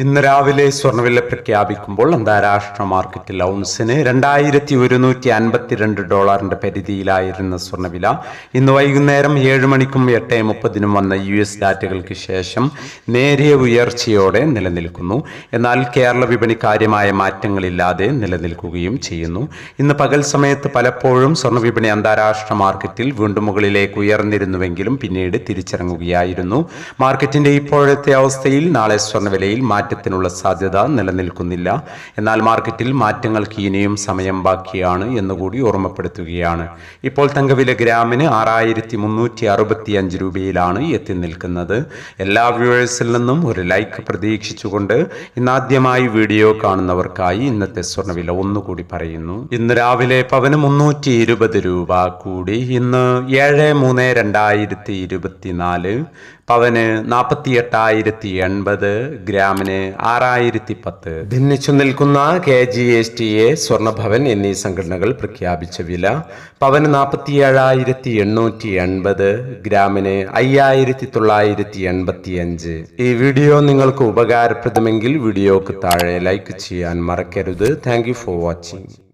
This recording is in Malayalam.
ഇന്ന് രാവിലെ സ്വർണവില പ്രഖ്യാപിക്കുമ്പോൾ അന്താരാഷ്ട്ര മാർക്കറ്റിൽ ഔൺസിന് രണ്ടായിരത്തി ഒരുന്നൂറ്റി അൻപത്തിരണ്ട് ഡോളറിന്റെ പരിധിയിലായിരുന്ന സ്വർണവില ഇന്ന് വൈകുന്നേരം ഏഴ് മണിക്കും എട്ട് മുപ്പതിനും വന്ന യു എസ് ഡാറ്റകൾക്ക് ശേഷം നേരിയ ഉയർച്ചയോടെ നിലനിൽക്കുന്നു. എന്നാൽ കേരള വിപണി കാര്യമായ മാറ്റങ്ങളില്ലാതെ നിലനിൽക്കുകയും ചെയ്യുന്നു. ഇന്ന് പകൽ സമയത്ത് പലപ്പോഴും സ്വർണ വിപണി അന്താരാഷ്ട്ര മാർക്കറ്റിൽ വീണ്ടും മുകളിലേക്ക് ഉയർന്നിരുന്നുവെങ്കിലും പിന്നീട് തിരിച്ചിറങ്ങുകയായിരുന്നു. മാർക്കറ്റിന്റെ ഇപ്പോഴത്തെ അവസ്ഥയിൽ നാളെ സ്വർണവിലയിൽ മാറ്റത്തിനുള്ള സാധ്യത നിലനിൽക്കുന്നില്ല. എന്നാൽ മാർക്കറ്റിൽ മാറ്റങ്ങൾക്ക് ഇനിയും സമയം ബാക്കിയാണ് എന്നുകൂടി ഓർമ്മപ്പെടുത്തുകയാണ്. ഇപ്പോൾ തങ്കവില ഗ്രാമിന് ആറായിരത്തി മുന്നൂറ്റി അറുപത്തി അഞ്ച് രൂപയിലാണ് എത്തി നിൽക്കുന്നത്. എല്ലാ വ്യൂവേഴ്സിൽ നിന്നും ഒരു ലൈക്ക് പ്രതീക്ഷിച്ചുകൊണ്ട് ഇന്നാദ്യമായി വീഡിയോ കാണുന്നവർക്കായി ഇന്നത്തെ സ്വർണവില ഒന്നുകൂടി പറയുന്നു. ഇന്ന് രാവിലെ പവന് മുന്നൂറ്റി ഇരുപത് രൂപ കൂടി. ഇന്ന് ഏഴ് മൂന്ന് രണ്ടായിരത്തി ഇരുപത്തിനാല് പവന് നാൽപ്പത്തി എട്ടായിരത്തി എൺപത് ഗ്രാമിന് ആറായിരത്തി പത്ത് ഭിന്നിച്ചു നിൽക്കുന്ന K G S T A Swarnabhavan എന്നീ സംഘടനകൾ പ്രഖ്യാപിച്ച വില പവന് നാൽപ്പത്തി ഏഴായിരത്തി എണ്ണൂറ്റി എൺപത് ഗ്രാമിന് അയ്യായിരത്തി തൊള്ളായിരത്തി എൺപത്തി അഞ്ച് ഈ വീഡിയോ നിങ്ങൾക്ക് ഉപകാരപ്രദമെങ്കിൽ വീഡിയോക്ക് താഴെ ലൈക്ക് ചെയ്യാൻ മറക്കരുത്. Thank for watching